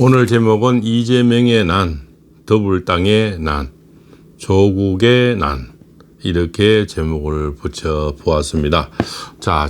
오늘 제목은 이재명의 난, 더불당의 난, 조국의 난 이렇게 제목을 붙여 보았습니다. 자,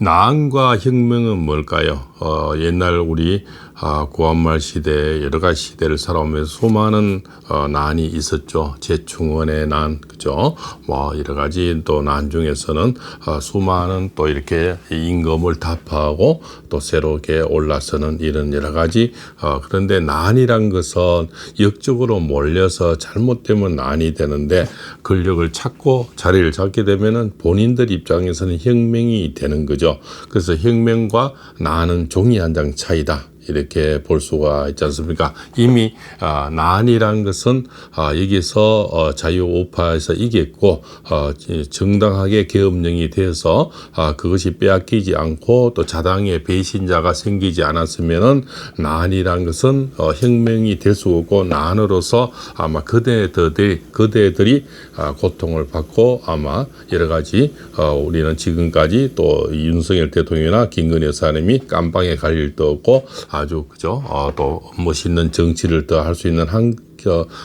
난과 혁명은 뭘까요? 어, 옛날 우리 아, 구한말 시대 여러 가지 시대를 살아오면서 수많은 어, 난이 있었죠. 재충원의 난, 그죠? 뭐 여러 가지 또 난 중에서는 어, 수많은 또 이렇게 임금을 타파하고 또 새롭게 올라서는 이런 여러 가지 어, 그런데 난이란 것은 역적으로 몰려서 잘못되면 난이 되는데 권력을 찾고 자리를 잡게 되면은 본인들 입장에서는 혁명이 되는 거죠. 그래서 혁명과 난은 종이 한 장 차이다. 이렇게 볼 수가 있지 않습니까? 이미 아, 난이란 것은 아, 여기서 어, 자유우파에서 이겼고 어, 정당하게 계엄령이 되어서 아, 그것이 빼앗기지 않고 또 자당의 배신자가 생기지 않았으면은 난이란 것은 어, 혁명이 될 수 없고 난으로서 아마 그대들이 그대들이 아, 고통을 받고 아마 여러 가지 어, 우리는 지금까지 또 윤석열 대통령이나 김건희 여사님이 깜방에 갈 일도 없고 아주 그죠? 어, 또 멋있는 정치를 더할수 있는 한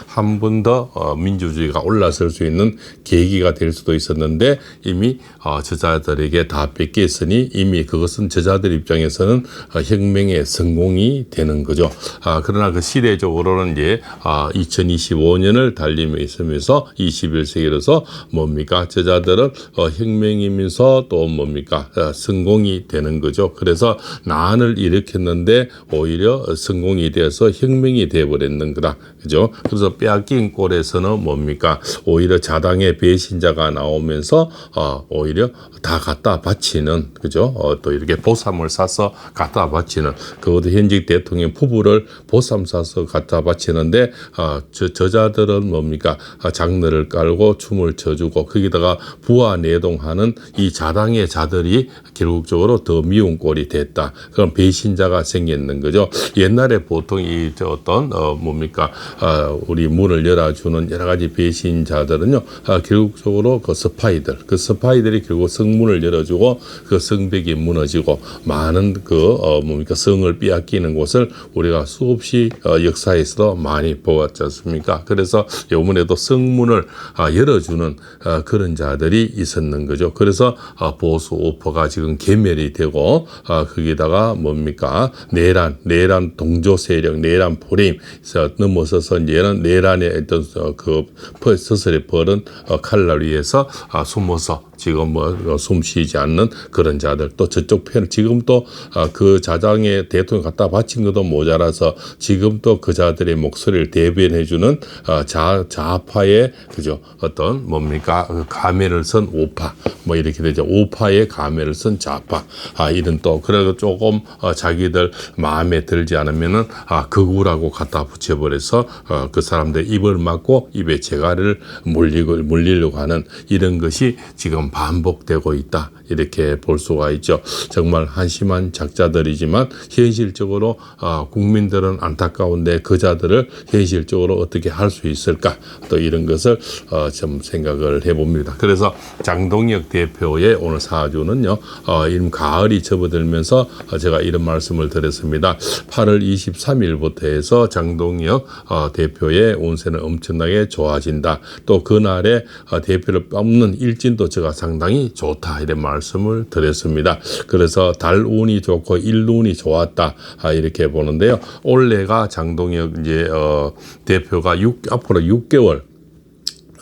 한 번더 어, 민주주의가 올라설 수 있는 계기가 될 수도 있었는데 이미 어, 저자들에게 다 뺏겼으니 이미 그것은 저자들 입장에서는 어, 혁명의 성공이 되는 거죠. 아, 그러나 그 시대적으로는 이제 아, 2025년을 달리며 있으면서 21세기로서 뭡니까 저자들은 어, 혁명이면서 또 뭡니까 어, 성공이 되는 거죠. 그래서 난을 일으켰는데 오히려 성공이 되어서 혁명이 되어버렸는 거다. 그죠? 그래서 빼앗긴 꼴에서는 뭡니까? 오히려 자당의 배신자가 나오면서 어, 오히려 다 갖다 바치는 그죠? 어, 또 이렇게 보쌈을 싸서 갖다 바치는 그것도 현직 대통령 부부를 보쌈 싸서 갖다 바치는데 어, 저, 저자들은 뭡니까? 어, 장르를 깔고 춤을 춰주고 거기다가 부하 내동하는 이 자당의 자들이 결국적으로 더 미운 꼴이 됐다. 그럼 배신자가 생겼는 거죠. 옛날에 보통 이저 어떤 어 뭡니까 어, 우리 문을 열어주는 여러 가지 배신자들은요 어, 결국적으로 그 스파이들 그 스파이들이 결국 성문을 열어주고 그 성벽이 무너지고 많은 그 어, 뭡니까 성을 빼앗기는 곳을 우리가 수없이 어, 역사에서도 많이 보았지 않습니까? 그래서 요번에도 성문을 어, 열어주는 어, 그런 자들이 있었는 거죠. 그래서 어, 보수 오퍼가 지금 개멸이 되고 어, 거기다가 뭡니까 내란 내란 동조 세력 내란 포림 넘어서서 내란의 어떤 어, 그 퍼- 스스로의 벌은 어, 칼날 위에서 아, 숨어서 지금 뭐 숨 쉬지 않는 그런 자들 또 저쪽 편 지금 또 그 자장의 대통령 갖다 바친 것도 모자라서 지금 또 그 자들의 목소리를 대변해주는 어, 자 좌파의 그죠? 어떤 뭡니까? 그 가면을 쓴 오파. 뭐 이렇게 되죠. 오파의 가면을 쓴 좌파. 아 이런 또 그래도 조금 어, 자기들 마음에 들지 않으면은 아 극우라고 갖다 붙여버려서 어, 그 사람들 입을 막고 입에 재갈을 물리고 물리려고 하는 이런 것이 지금 반복되고 있다 이렇게 볼 수가 있죠. 정말 한심한 작자들이지만 현실적으로 어, 국민들은 안타까운데 그 자들을 현실적으로 어떻게 할 수 있을까 또 이런 것을 어, 좀 생각을 해봅니다. 그래서 장동혁 대표의 오늘 사주는요, 어, 임 가을이 접어들면서 어, 제가 이런 말씀을 드렸습니다. 8월 23일부터 해서 장동혁 어, 대표의 운세는 엄청나게 좋아진다. 또 그날에 어, 대표를 뽑는 일진도 제가 상당히 좋다 이런 말씀을 드렸습니다. 그래서 달 운이 좋고 일 운이 좋았다 아, 이렇게 보는데요. 올해가 장동혁 이제 어, 대표가 6 앞으로 6개월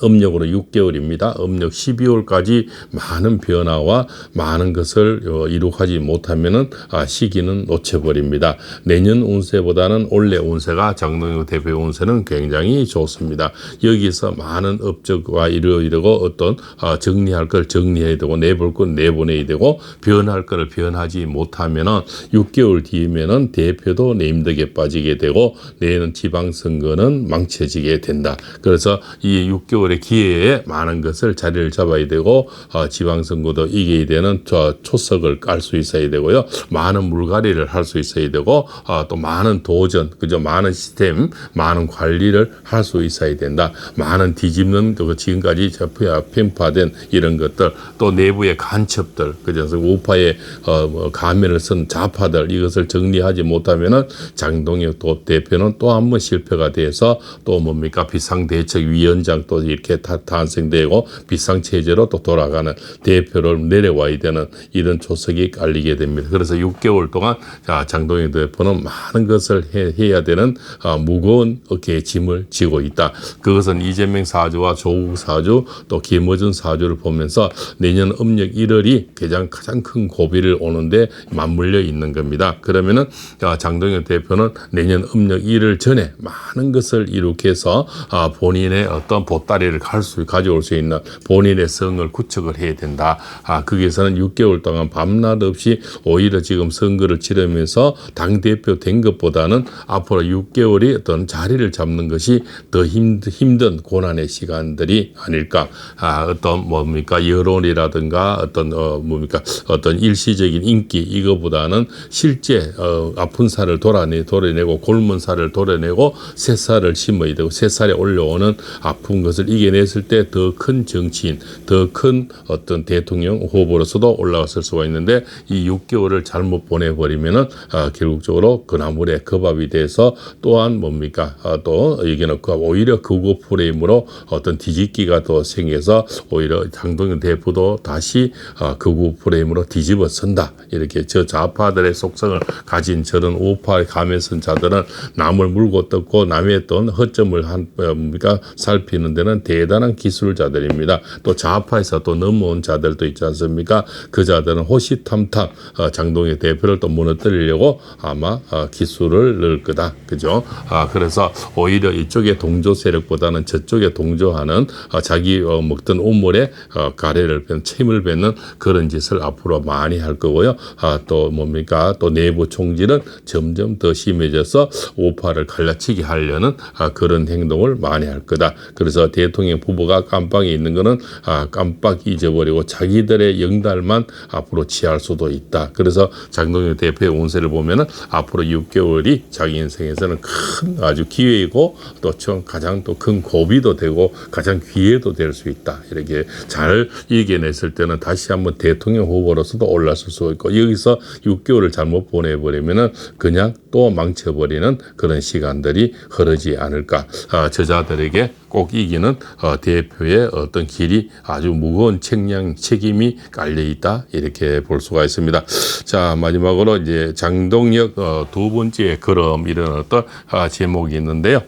음력으로 6개월입니다. 음력 12월까지 많은 변화와 많은 것을 어, 이룩하지 못하면은 아, 시기는 놓쳐버립니다. 내년 운세보다는 올해 운세가 장동혁 대표 운세는 굉장히 좋습니다. 여기서 많은 업적과 이러 이러고 어떤 어, 정리할 걸 정리해야 되고 내볼 걸 내보내야 되고 변할 거를 변하지 못하면은 6개월 뒤면은 대표도 내임덕에 빠지게 되고 내년 지방선거는 망쳐지게 된다. 그래서 이 6개월 의 6개월의 기회에 많은 것을 자리를 잡아야 되고 어, 지방선거도 이겨야 되는 저 초석을 깔 수 있어야 되고요. 많은 물갈이를 할 수 있어야 되고 어, 또 많은 도전, 그죠? 많은 시스템, 많은 관리를 할 수 있어야 된다. 많은 뒤집는 그 지금까지 저 편파된 이런 것들 또 내부의 간첩들, 그죠? 우파의 어, 뭐 가면을 쓴 좌파들 이것을 정리하지 못하면은 장동혁 또 대표는 또 한 번 실패가 돼서 또 뭡니까 비상대책위원장 또 이렇게 다 탄생되고 비상 체제로 또 돌아가는 대표를 내려와야 되는 이런 초석이 깔리게 됩니다. 그래서 6개월 동안 자 장동혁 대표는 많은 것을 해, 해야 되는 어, 무거운 어깨에 짐을 지고 있다. 그것은 이재명 사주와 조국 사주 또 김어준 사주를 보면서 내년 음력 1월이 가장 가장 큰 고비를 오는데 맞물려 있는 겁니다. 그러면은 아, 장동혁 대표는 내년 음력 1월 전에 많은 것을 이룩해서 아, 본인의 어떤 보따리 를갈 수, 가져올 수 있는 본인의 성을 구축을 해야 된다. 아, 거기에서는 6개월 동안 밤낮 없이 오히려 지금 선거를 치르면서 당대표 된 것보다는 앞으로 6개월이 어떤 자리를 잡는 것이 더 힘든, 힘든 고난의 시간들이 아닐까. 아, 어떤 뭡니까 여론이라든가 어떤 어 뭡니까 어떤 일시적인 인기 이거보다는 실제 어 아픈 살을 돌아내 도려내고 곪은 살을 도려내고 새 살을 심어야 되고 새 살에 올려오는 아픈 것을 이 겨냈을 때 더 큰 정치인 더 큰 어떤 대통령 후보로서도 올라갔을 수가 있는데 이 6개월을 잘못 보내버리면은 아, 결국적으로 그 나물에 거밥이 돼서 또한 뭡니까 아, 또 여기는 그 오히려 극우 프레임으로 어떤 뒤집기가 더 생겨서 오히려 장동현 대표도 다시 어, 극우 프레임으로 뒤집어 선다. 이렇게 저 좌파들의 속성을 가진 저런 우파 감에선 자들은 남을 물고 뜯고 남의 어떤 허점을 한 어, 뭡니까 살피는 데는 대단한 기술자들입니다. 또 좌파에서 또 넘어온 자들도 있지 않습니까? 그 자들은 호시탐탐 어, 장동현 대표를 또 무너뜨리려고 아마 어, 기술을 넣을 거다. 그죠? 아, 그래서 오히려 이쪽의 동조 세력보다는 저쪽에 동조하는 어, 자기 어, 먹던 우물에 어, 가래를 뺀 침을 뱉는 그런 짓을 앞으로 많이 할 거고요. 아, 또 뭡니까? 또 내부 총질은 점점 더 심해져서 오파를 갈라치게 하려는 아, 그런 행동을 많이 할 거다. 그래서 대 통령 부부가 깜빵에 있는 거는 아, 깜빡 잊어버리고 자기들의 영달만 앞으로 취할 수도 있다. 그래서 장동영 대표의 운세를 보면은 앞으로 6개월이 자기 인생에서는 큰 아주 기회이고 또좀 가장 또 큰 고비도 되고 가장 기회도 될 수 있다. 이렇게 잘 이겨냈을 때는 다시 한번 대통령 후보로서도 올랐을 수 있고 여기서 6개월을 잘못 보내버리면은 그냥 또 망쳐버리는 그런 시간들이 흐르지 않을까. 아, 저자들에게 꼭 이기는 어, 대표의 어떤 길이 아주 무거운 책량 책임이 깔려 있다 이렇게 볼 수가 있습니다. 자 마지막으로 이제 장동혁 어, 두 번째 걸음 이런 어떤 아, 제목이 있는데요.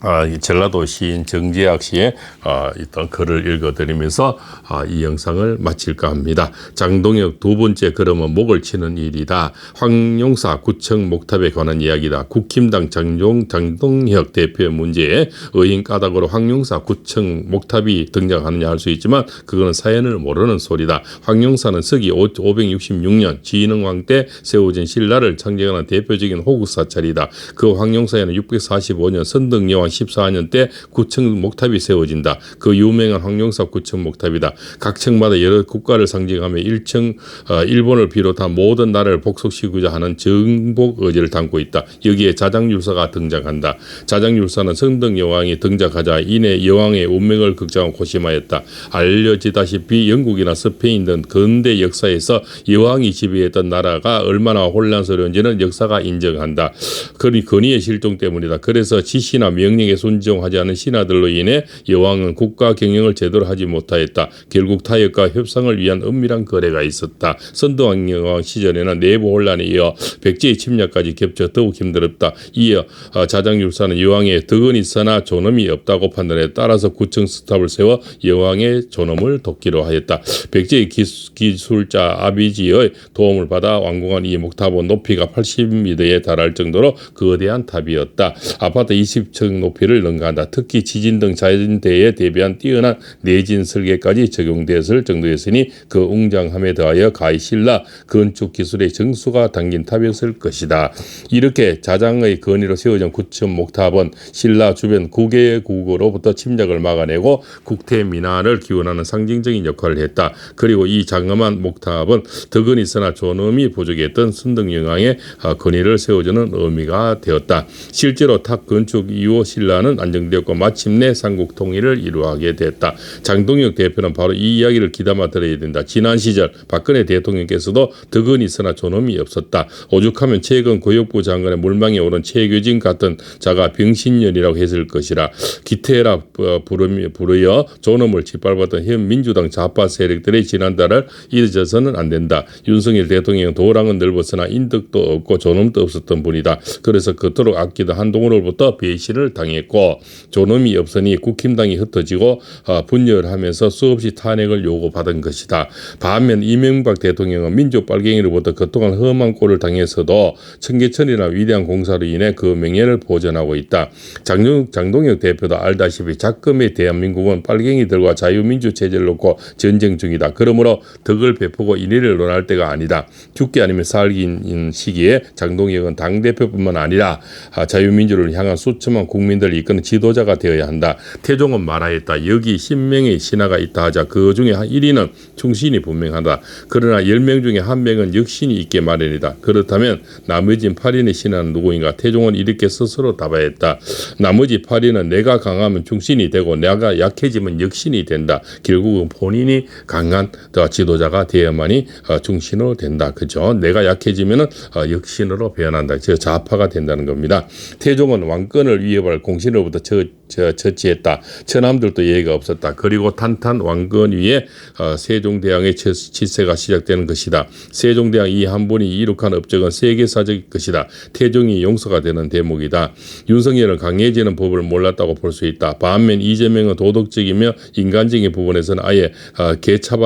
아, 이 전라도 시인 정재학 씨의 아, 있던 글을 읽어드리면서 아, 이 영상을 마칠까 합니다. 장동혁 두 번째 걸음은 목을 치는 일이다. 황용사 구청 목탑에 관한 이야기다. 국힘당 장종 장동혁 대표의 문제에 의인 까닭으로 황용사 구청 목탑이 등장하느냐 할 수 있지만 그거는 사연을 모르는 소리다. 황용사는 서기 566년 진흥왕 때 세워진 신라를 창제하는 대표적인 호국 사찰이다. 그 황용사에는 645년 선덕여왕 14년 때 구청 목탑이 세워진다. 그 유명한 황룡사 구청 목탑이다. 각 층마다 여러 국가를 상징하며 일층 어, 일본을 비롯한 모든 나라를 복속시키고자 하는 정복 의지를 담고 있다. 여기에 자장율사가 등장한다. 자장율사는 성덕 여왕이 등장하자 이내 여왕의 운명을 걱정하고 고심하였다. 알려지다시피 영국이나 스페인 등 근대 역사에서 여왕이 지배했던 나라가 얼마나 혼란스러운지는 역사가 인정한다. 그리 근위의 실종 때문이다. 그래서 지시나 명령 에 순종하지 않은 신하들로 인해 여왕은 국가 경영을 제대로 하지 못하였다. 결국 타협과 협상을 위한 은밀한 거래가 있었다. 선도왕 여왕 시절에는 내부 혼란에 이어 백제의 침략까지 겹쳐 더욱 힘들었다. 이어 어, 자장율사는 여왕의 덕은 있으나 존엄이 없다고 판단해 따라서 구청 스탑을 세워 여왕의 존엄을 돕기로 하였다. 백제의 기술자 아비지의 도움을 받아 완공한 이 목탑은 높이가 80m에 달할 정도로 거대한 탑이었다. 아파트 20층 높이를 능가한다. 특히 지진 등 자연재해에 대비한 뛰어난 내진 설계까지 적용되었을 정도였으니 그 웅장함에 더하여 가히 신라 건축 기술의 정수가 담긴 탑이었을 것이다. 이렇게 자장의 건의로 세워진 구천 목탑은 신라 주변 국외 국으로부터 침략을 막아내고 국태 민화를 기원하는 상징적인 역할을 했다. 그리고 이 장엄한 목탑은 덕은 있으나 존엄이 부족했던 순덕영왕의 어, 건의를 세워주는 의미가 되었다. 실제로 탑 건축 이후 신라는 안정되었고 마침내 삼국 통일을 이루하게 됐다. 장동혁 대표는 바로 이 이야기를 귀담아 들어야 된다. 지난 시절 박근혜 대통령께서도 덕은 있으나 존엄이 없었다. 오죽하면 최근 교육부 장관의 물망에 오른 최규진 같은 자가 병신년이라고 했을 것이라 기태라 어, 부르여 존엄을 짓밟았던 현 민주당 좌파 세력들의 지난달을 잊어서는 안 된다. 윤석열 대통령 도랑은 넓었으나 인덕도 없고 존엄도 없었던 분이다. 그래서 그토록 아끼던 한동훈으로부터 배신을 당했 고 존엄이 없으니 국힘당이 흩어지고 어, 분열하면서 수없이 탄핵을 요구받은 것이다. 반면 이명박 대통령은 민족 빨갱이로부터 그동안 험한 꼴을 당해서도 청계천이나 위대한 공사로 인해 그 명예를 보존하고 있다. 장동, 장동혁 대표도 알다시피 작금의 대한민국은 빨갱이들과 자유민주 체제를 놓고 전쟁 중이다. 그러므로 덕을 베푸고 인의를 논할 때가 아니다. 죽기 아니면 살기인 시기에 장동혁은 당대표뿐만 아니라 아, 자유민주를 향한 수천만 국민 들을 이끄는 지도자가 되어야 한다. 태종은 말하였다. 여기 신명의 신하가 있다 하자 그 중에 한 1위는 충신이 분명하다. 그러나 10명 중에 한 명은 역신이 있게 마련이다. 그렇다면 나머지 8인의 신하는 누구인가? 태종은 이렇게 스스로 답하였다. 나머지 8인은 내가 강하면 충신이 되고 내가 약해지면 역신이 된다. 결국은 본인이 강한 더 지도자가 되어야만이 어, 충신으로 된다. 그죠? 내가 약해지면은 어, 역신으로 변한다. 저 좌파가 된다는 겁니다. 태종은 왕권을 위협할 공신으로부터 처, 처, 처치했다. 천함들도 예의가 없었다. 그리고 탄탄 왕권 위에 어, 세종대왕의 치- 치세가 시작되는 것이다. 세종대왕 이 한 분이 이룩한 업적은 세계사적 것이다. 태종이 용서가 되는 대목이다. 윤석열은 강해지는 법을 몰랐다고 볼 수 있다. 반면 이재명은 도덕적이며 인간적인 부분에서는 아예 어,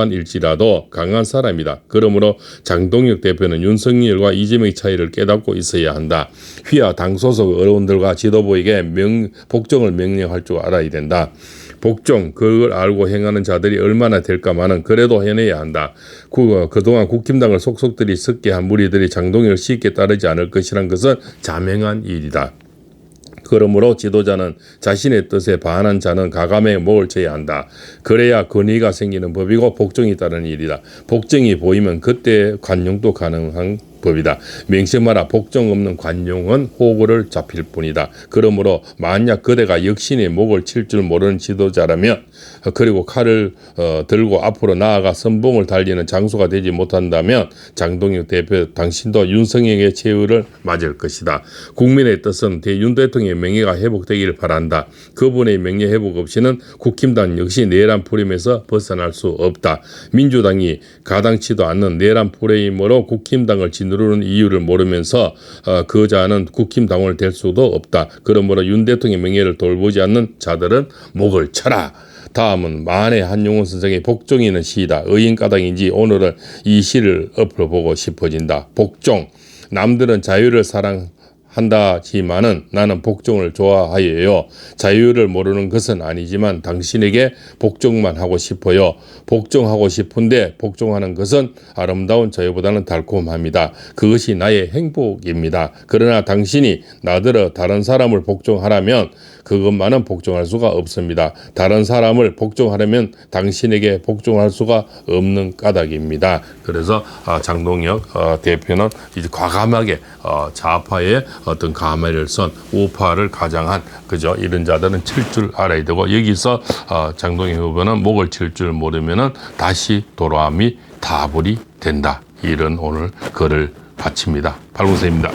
개차반일지라도 강한 사람이다. 그러므로 장동혁 대표는 윤석열과 이재명의 차이를 깨닫고 있어야 한다. 휘하 당 소속 어른들과 지도부에게 명, 복종을 명령할 줄 알아야 된다. 복종 그걸 알고 행하는 자들이 얼마나 될까마는 그래도 해내야 한다. 그, 그동안 국힘당을 속속들이 섞게 한 무리들이 장동혁을 쉽게 따르지 않을 것이란 것은 자명한 일이다. 그러므로 지도자는 자신의 뜻에 반한 자는 가감에 목을 쳐야 한다. 그래야 권위가 생기는 법이고 복종이 따르는 일이다. 복종이 보이면 그때 관용도 가능한 법이다. 맹세마라 복종 없는 관용은 호구를 잡힐 뿐이다. 그러므로 만약 그대가 역신의 목을 칠 줄 모르는 지도자라면 어, 그리고 칼을 어, 들고 앞으로 나아가 선봉을 달리는 장소가 되지 못한다면 장동혁 대표 당신도 윤석열의 최후를 맞을 것이다. 국민의 뜻은 대윤 대통령의 명예가 회복되기를 바란다. 그분의 명예 회복 없이는 국힘당 역시 내란 프레임에서 벗어날 수 없다. 민주당이 가당치도 않는 내란 프레임으로 국힘당을 짓 누르는 이유를 모르면서 어, 그 자는 국힘 당원을 될 수도 없다. 그러므로 윤 대통령의 명예를 돌보지 않는 자들은 목을 쳐라. 다음은 만해 한용운 선생의 복종이는 시이다. 의인가당인지 오늘은 이 시를 엎어보고 싶어진다. 복종. 남들은 자유를 사랑 한다지만은 나는 복종을 좋아하여요. 자유를 모르는 것은 아니지만 당신에게 복종만 하고 싶어요. 복종하고 싶은데 복종하는 것은 아름다운 자유보다는 달콤합니다. 그것이 나의 행복입니다. 그러나 당신이 나더러 다른 사람을 복종하라면 그것만은 복종할 수가 없습니다. 다른 사람을 복종하려면 당신에게 복종할 수가 없는 까닭입니다. 그래서 아, 장동혁 어, 대표는 이제 과감하게 어, 좌파의 어떤 가매를 선 우파를 가장한 그죠 이런 자들은 칠 줄 알아야 되고 여기서 어, 장동혁 후보는 목을 칠 줄 모르면은 다시 돌아옴이 다불이 된다. 이런 오늘 글을 바칩니다. 발문세입니다.